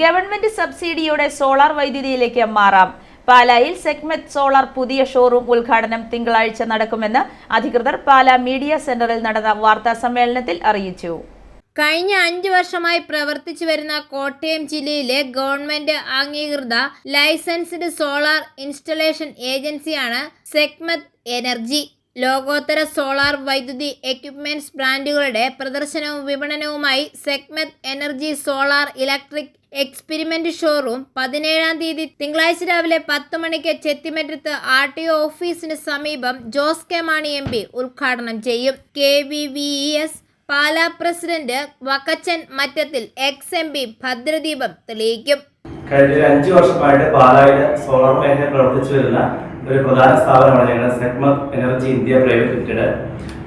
Government സബ്സിഡിയോടെ solar വൈദ്യുതിയിലേക്ക് മാറാം. പാലായിൽ സെഗ്മെത് solar പുതിയ ഷോറൂം ഉദ്ഘാടനം തിങ്കളാഴ്ച നടക്കുമെന്ന് അധികൃതർ പാല മീഡിയ സെന്ററിൽ നടന്ന വാർത്താ സമ്മേളനത്തിൽ അറിയിച്ചു. കഴിഞ്ഞ അഞ്ച് വർഷമായി പ്രവർത്തിച്ചു വരുന്ന കോട്ടയം ജില്ലയിലെ ഗവൺമെന്റ് അംഗീകൃത ലൈസൻസ്ഡ് സോളാർ ഇൻസ്റ്റലേഷൻ ഏജൻസിയാണ് സെഗ്മെത് എനർജി. ലോകോത്തര സോളാർ വൈദ്യുതി എക്യുപ്മെന്റ്സ് ബ്രാൻഡുകളുടെ പ്രദർശനവും വിപണനവുമായി Segment Energy solar electric experiment showroom പതിനേഴാം തീയതി തിങ്കളാഴ്ച രാവിലെ പത്ത് മണിക്ക് ചെത്തിമറ്റത്ത് ആർ ടി ഒ ഓഫീസിന് സമീപം Jose K Mani M P ഉദ്ഘാടനം ചെയ്യും. K V V S Pala president Vakkachan Mattathil ex M P ഭദ്രദീപം തെളിയിക്കും. കഴിഞ്ഞ അഞ്ച് വർഷമായിട്ട് പാലായിൽ സോളാർ മേഖല പ്രവർത്തിച്ചു വരുന്ന ഒരു പ്രധാന സ്ഥാപനമാണ് ഞങ്ങളുടെ Segment Energy India private limited.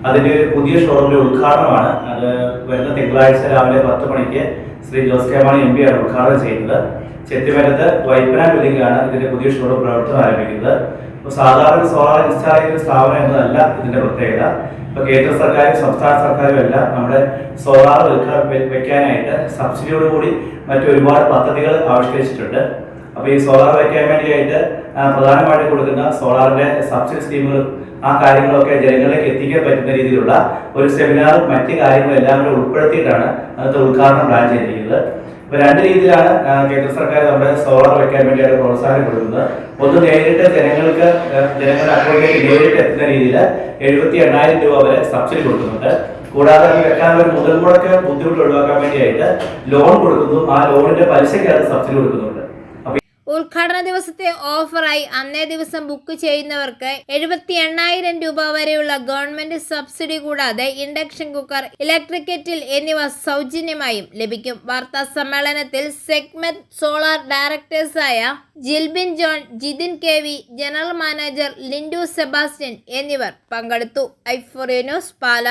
അതിന്റെ ഒരു പുതിയ ഷോറൂമിന്റെ ഉദ്ഘാടനമാണ്. അത് വരുന്ന തിങ്കളാഴ്ച രാവിലെ പത്ത് മണിക്ക് Shri Jose K Mani M P ആണ് ഉദ്ഘാടനം ചെയ്യുന്നത്. ചെത്തിമരത്ത് വൈപ്പന ബിൽഡിംഗാണ് ഇതിന്റെ പുതിയ ഷോറൂം പ്രവർത്തനം ആരംഭിക്കുന്നത്. സാധാരണ സോളാർ ഇൻസ്റ്റാൾ ചെയ്യുന്ന സ്ഥാപനം എന്നതല്ല ഇതിന്റെ പ്രത്യേകത. ഇപ്പൊ കേന്ദ്ര സർക്കാരും സംസ്ഥാന സർക്കാരും എല്ലാം നമ്മുടെ സോളാർ വെക്കാൻ വെക്കാനായിട്ട് സബ്സിഡിയോടുകൂടി മറ്റൊരുപാട് പദ്ധതികൾ ആവിഷ്കരിച്ചിട്ടുണ്ട്. അപ്പോൾ ഈ സോളാർ വയ്ക്കാൻ വേണ്ടിയായിട്ട് ആ, പ്രധാനമായിട്ട് കൊടുക്കുന്ന സോളാറിന്റെ സബ്സിഡി സ്കീമുകളും ആ കാര്യങ്ങളൊക്കെ ജനങ്ങളിലേക്ക് എത്തിക്കാൻ പറ്റുന്ന രീതിയിലുള്ള ഒരു സെമിനാറും മറ്റ് കാര്യങ്ങളും എല്ലാം കൂടെ ഉൾപ്പെടുത്തിയിട്ടാണ് അന്നത്തെ ഉദ്ഘാടനം പ്ലാൻ ചെയ്തിരിക്കുന്നത്. ഇപ്പൊ രണ്ട് രീതിയിലാണ് കേന്ദ്ര സർക്കാർ നമ്മുടെ സോളാർ വയ്ക്കാൻ വേണ്ടിയാണ് പ്രോത്സാഹനം കൊടുക്കുന്നത് ഒന്ന് നേരിട്ട് ജനങ്ങൾക്ക് ജനങ്ങളുടെ അക്കൗണ്ടിലേക്ക് നേരിട്ട് എത്തുന്ന രീതിയിൽ എഴുപത്തി എണ്ണായിരം രൂപ വരെ സബ്സിഡി കൊടുക്കുന്നുണ്ട്. കൂടാതെ വെക്കാൻ ഒരു മുതൽ മുടക്ക് ബുദ്ധിമുട്ട് ഒഴിവാക്കാൻ വേണ്ടിയായിട്ട് ലോൺ കൊടുക്കുന്നു. ആ ലോണിന്റെ പലിശയ്ക്ക് സബ്സിഡി കൊടുക്കുന്നുണ്ട്. ഉദ്ഘാടന ദിവസത്തെ ഓഫറായി അന്നേ ദിവസം ബുക്ക് ചെയ്യുന്നവർക്ക് എഴുപത്തി എണ്ണായിരം രൂപ വരെയുള്ള ഗവൺമെന്റ് സബ്സിഡി കൂടാതെ ഇൻഡക്ഷൻ കുക്കർ ഇലക്ട്രിക് കെറ്റിൽ എന്നിവ സൗജന്യമായും ലഭിക്കും. വാർത്താ സമ്മേളനത്തിൽ segment solar ഡയറക്ടേഴ്സായ Jilbin John Jithin K V general manager Lindu Sebastian എന്നിവർ പങ്കെടുത്തു. ഐഫോറിയ ന്യൂസ് പാല.